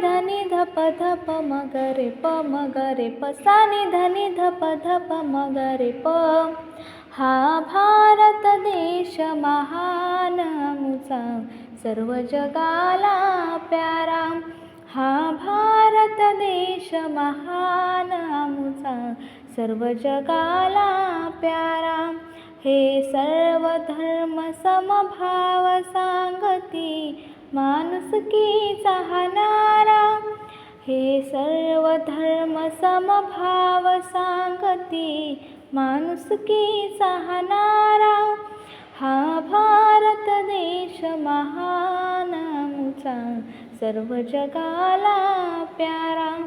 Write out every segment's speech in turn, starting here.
धनी धप धप मग म रे प म रे प सा नि ध धप ध म रे प हा भारत देश महान आमचा सर्व जगाला प्यारा. हा भारत देश महान आमचा सर्व जगाला प्यारा. हे सर्व धर्म समभाव सांगती माणुसकीचा हा हे सर्व धर्म समभाव सांगती माणुसकी हा हा भारत देश महान आमचा. सर्व जगाला प्यारा.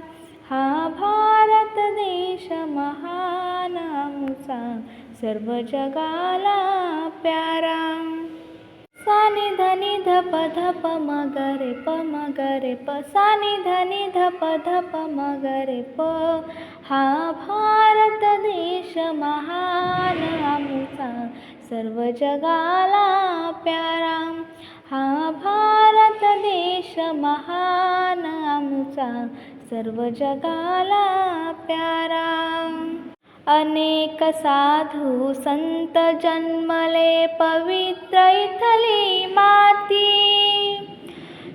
हा भारत देश महान आमचा. सर्व जगाला प्यारा. सा नि ध नि ध प ध प. म ग रे प म ग रे प सा नि ध नि ध प ध प म ग रे प. हा भारत देश महान आमचा. सर्व जगाला प्यारा. हा भारत देश महान आमचा. सर्व जगाला प्यारा. अनेक साधू संत जन्मले पवित्र इथली माती.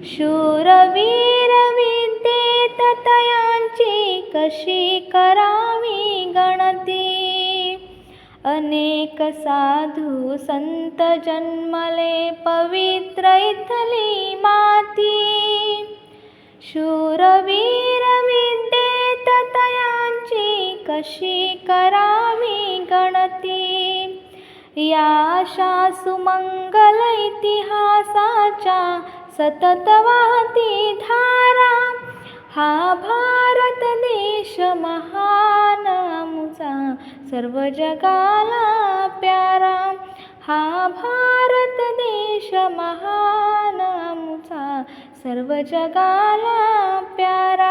शूरवीर विद्येत तयांची कशी करावी गणती? अनेक साधू संत जन्मले पवित्र इथली माती. शूरवीर कशी करावी गणती? या अशा सुमंगल इतिहासाच्या सतत वाहती धारा. हा भारत देश महान आमचा सर्व जगाला प्यारा. हा भारत देश महान आमचा सर्व जगाला प्यारा.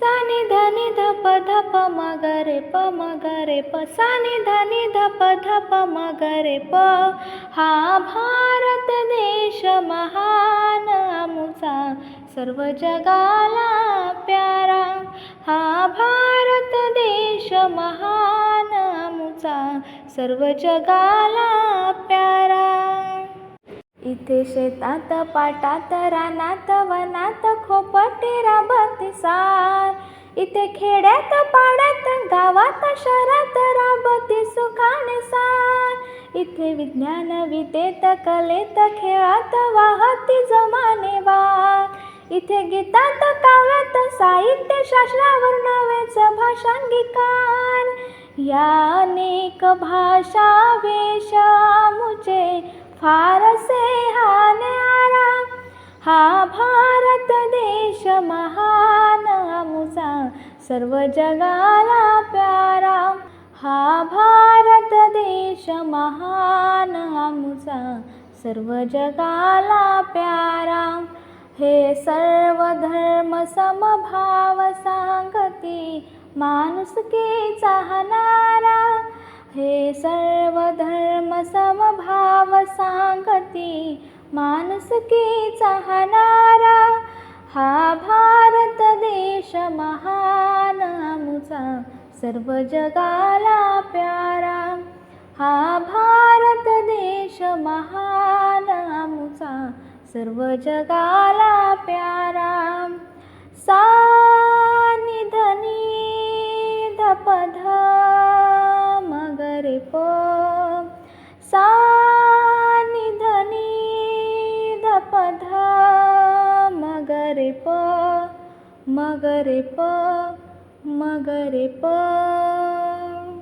सा नि ध नि ध प ध प. म ग रे प म ग रे प सा नि ध नि ध प ध प म ग रे प. हा भारत देश महान आमचा सर्व जगाला प्यारा. हा भारत देश महान आमचा सर्व जगाला प्यारा. इथे शेतात पाटात रानात वनात खोप सार. इथे खेड्यात पाड्यात गावात शहरात राबती सुखाने सार. इथे विज्ञान विदेत कलेत खेळात वाहती जमाने वार. इथे गीतात काव्यात साहित्य शास्त्रावर नवेच भाषांगिकार. या अनेक भाषा वेश मुचे फारसे हा हा भारत देश महा सर्व जगाला प्यारा. हा भारत देश महान आमचा. सर्व जगाला प्यारा. हे सर्व धर्म समभाव सांगती माणुसकीचा हा हे सर्व धर्म समभाव सांगती माणुसकीचा की चाहणारा. हा भारत सर्व जगाला प्यारा. हा भारत देश महान आमचा सर्व जगाला प्यारा. सा निधनी धपध मगरे प. प सा निधनी धपध नि प. मगरे प. मगरे प